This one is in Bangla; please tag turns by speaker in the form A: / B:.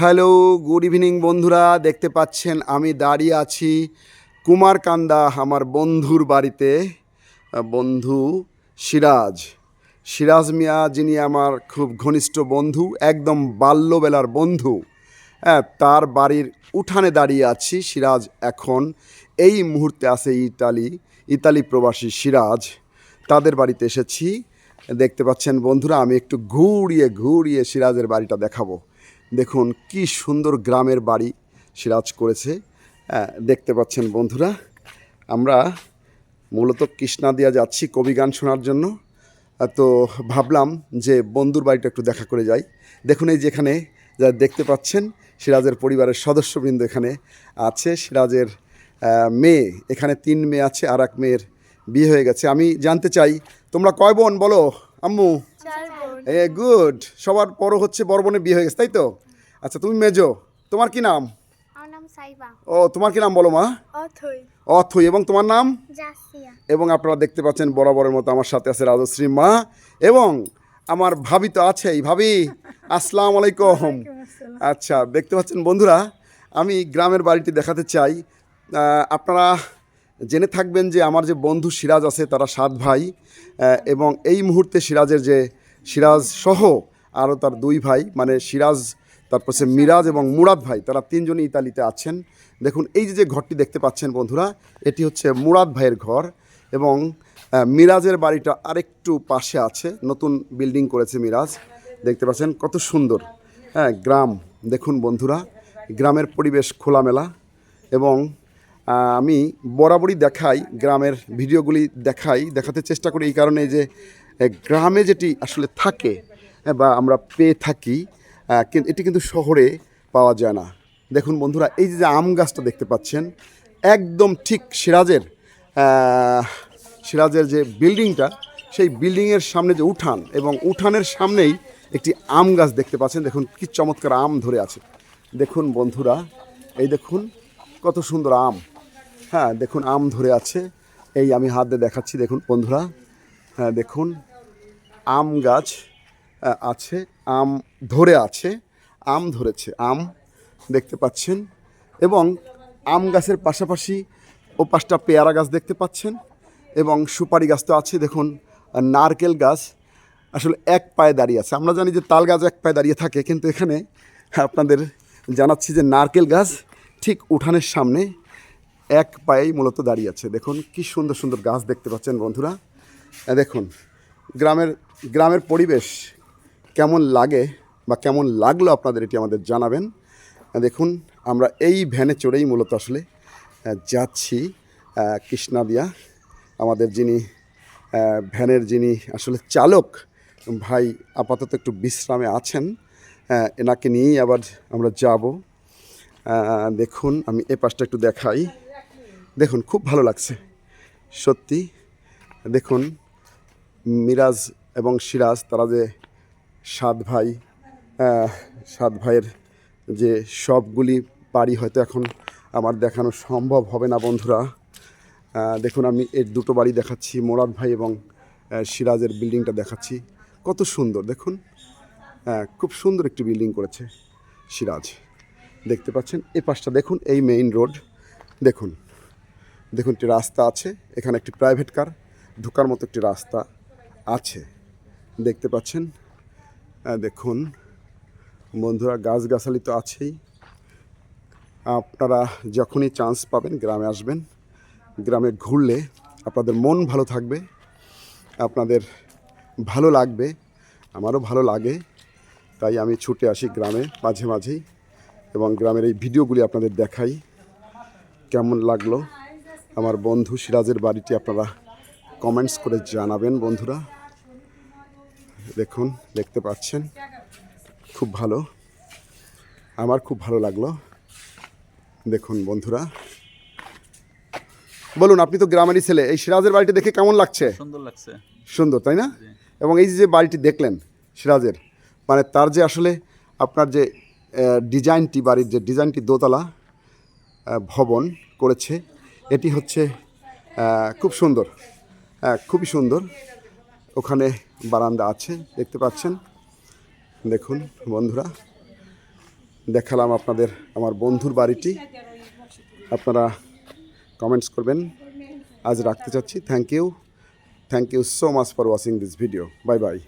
A: হ্যালো, গুড ইভিনিং বন্ধুরা, দেখতে পাচ্ছেন আমি দাঁড়িয়ে আছি কুমারকান্দা, আমার বন্ধুর বাড়িতে বন্ধু সিরাজ। সিরাজ মিয়া, যিনি আমার খুব ঘনিষ্ঠ বন্ধু, একদম বাল্যবেলার বন্ধু হ্যাঁ তার বাড়ির উঠানে দাঁড়িয়ে আছি, সিরাজ এখন এই মুহূর্তে আছে ইতালি ইতালি প্রবাসী সিরাজ। তাদের বাড়িতে এসেছি, দেখতে পাচ্ছেন বন্ধুরা, আমি একটু ঘুরিয়ে ঘুরিয়ে সিরাজের বাড়িটা দেখাবো। দেখুন, কি সুন্দর গ্রামের বাড়ি সিরাজ করেছে। দেখতে পাচ্ছেন বন্ধুরা, আমরা মূলত কৃষ্ণা দিয়া যাচ্ছি কবি গান শোনার জন্য। তো ভাবলাম যে বন্ধুর বাড়িটা একটু দেখা করে যাই। দেখুন, এই যেখানে যা দেখতে পাচ্ছেন, সিরাজের পরিবারের সদস্যবৃন্দ এখানে আছে। সিরাজের মেয়ে, এখানে তিন মেয়ে আছে, আর এক মেয়ের বিয়ে হয়ে গেছে। আমি জানতে চাই, তোমরা কয় বোন বলো? আম্মু। এ গুড সবার বড় হচ্ছে বড় বোনের বিয়ে হয়ে গেছে তাই তো? আচ্ছা তুমি মেজো তোমার কি নাম?
B: আমার নাম সাইবা।
A: ও তোমার কি নাম বলো মা?
B: অথই।
A: অথই এবং তোমার নাম?
B: জাসিয়া।
A: এবং আপনারা দেখতে পাচ্ছেন বরাবরের মতো আমার সাথে আছে রাজশ্রী মা এবং আমার ভাবি তো আছেই। ভাবি আসসালাম আলাইকুম। আচ্ছা দেখতে পাচ্ছেন বন্ধুরা আমি গ্রামের বাড়িটি দেখাতে চাই। আপনারা জেনে থাকবেন যে আমার যে বন্ধু সিরাজ আছে তারা সাত ভাই এবং এই মুহূর্তে সিরাজের যে সিরাজ সহ আরও তার দুই ভাই মানে সিরাজ, তারপর সে মিরাজ এবং মুরাদ ভাই, তারা তিনজনই ইতালিতে আছেন। দেখুন, এই যে যে ঘরটি দেখতে পাচ্ছেন বন্ধুরা, এটি হচ্ছে মুরাদ ভাইয়ের ঘর এবং মিরাজের বাড়িটা আরেকটু পাশে আছে। নতুন বিল্ডিং করেছে মিরাজ। দেখতে পাচ্ছেন কত সুন্দর। হ্যাঁ গ্রাম। দেখুন বন্ধুরা, গ্রামের পরিবেশ খোলামেলা এবং আমি বরাবরই দেখাই, গ্রামের ভিডিওগুলি দেখাই, দেখাতে চেষ্টা করি এই কারণে যে গ্রামে যেটি আসলে থাকে বা আমরা পেয়ে থাকি এটি কিন্তু শহরে পাওয়া যায় না। দেখুন বন্ধুরা, এই যে আম গাছটা দেখতে পাচ্ছেন, একদম ঠিক সিরাজের সিরাজের যে বিল্ডিংটা, সেই বিল্ডিংয়ের সামনে যে উঠান, এবং উঠানের সামনেই একটি আম গাছ দেখতে পাচ্ছেন। দেখুন কি চমৎকার আম ধরে আছে। দেখুন বন্ধুরা, এই দেখুন কত সুন্দর আম। হ্যাঁ দেখুন আম ধরে আছে। এই আমি হাত দিয়ে দেখাচ্ছি, দেখুন বন্ধুরা। দেখুন, আম গাছ আছে, আম ধরে আছে, আম ধরেছে, আম দেখতে পাচ্ছেন এবং আম গাছের পাশাপাশি ও পাঁচটা পেয়ারা গাছ দেখতে পাচ্ছেন এবং সুপারি গাছ তো আছে, দেখুন নারকেল গাছ আসলে এক পায়ে দাঁড়িয়ে আছে। আমরা জানি যে তাল গাছ এক পায়ে দাঁড়িয়ে থাকে, কিন্তু এখানে আপনাদের জানাচ্ছি যে নারকেল গাছ ঠিক উঠানের সামনে এক পায়েই মূলত দাঁড়িয়ে আছে। দেখুন, কি সুন্দর সুন্দর গাছ দেখতে পাচ্ছেন বন্ধুরা। দেখুন, গ্রামের গ্রামের পরিবেশ কেমন লাগে বা কেমন লাগল আপনাদের এটি আমাদের জানাবেন। দেখুন, আমরা এই ভ্যানে চড়েই মূলত আসলে যাচ্ছি কৃষ্ণাদিয়া। আমাদের যিনি ভ্যানের যিনি আসলে চালক, ভাই আপাতত একটু বিশ্রামে আছেন এনাকে নিয়েই আবার আমরা যাব। দেখুন, আমি এ পাশটা একটু দেখাই। দেখুন, খুব ভালো লাগছে। সত্যি দেখুন, মিরাজ এবং সিরাজ, তারা যে সাত ভাই সাত ভাইয়ের যে সবগুলি বাড়ি হয়তো এখন আমার দেখানো সম্ভব হবে না, বন্ধুরা। দেখুন, আমি এর দুটো বাড়ি দেখাচ্ছি, মোরাদ ভাই এবং সিরাজের বিল্ডিংটা দেখাচ্ছি। কত সুন্দর, দেখুন। হ্যাঁ খুব সুন্দর একটি বিল্ডিং করেছে সিরাজ। দেখতে পাচ্ছেন এই পাশটা দেখুন, এই মেইন রোড দেখুন দেখুন, একটি রাস্তা আছে, এখানে একটি প্রাইভেট কার ঢোকার মতো একটি রাস্তা আছে। দেখতে পাচ্ছেন? দেখুন। বন্ধুরা, গাছগাছালি তো আছেই। আপনারা যখনই চান্স পাবেন গ্রামে আসবেন। গ্রামে ঘুরলে আপনাদের মন ভালো থাকবে, আপনাদের ভালো লাগবে, আমারও ভালো লাগে। তাই আমি ছুটে আসি গ্রামে মাঝে মাঝেই এবং গ্রামের এই ভিডিওগুলি আপনাদের দেখাই। কেমন লাগল? আমার বন্ধু সিরাজের বাড়িটি আপনারা কমেন্টস করে জানাবেন বন্ধুরা। দেখুন দেখতে পাচ্ছেন? খুব ভালো। আমার খুব ভালো লাগল। দেখুন বন্ধুরা। বলুন আপনি তো গ্রামেরই ছেলে। এই সিরাজের বাড়িটি দেখে কেমন লাগছে?
C: সুন্দর লাগছে।
A: সুন্দর তাই না? এবং এই যে বাড়িটি দেখলেন সিরাজের মানে তার যে আসলে আপনার যে ডিজাইনটি বাড়ির যে ডিজাইনটি দোতলা ভবন করেছে এটি হচ্ছে খুব সুন্দর। হ্যাঁ খুবই সুন্দর। ওখানে বারান্দা আছে, দেখতে পাচ্ছেন? দেখুন, বন্ধুরা, দেখালাম আপনাদের আমার বন্ধুর বাড়িটি। আপনারা কমেন্টস করবেন। আজ রাখতে চাচ্ছি। Thank you thank you so much for watching this video bye bye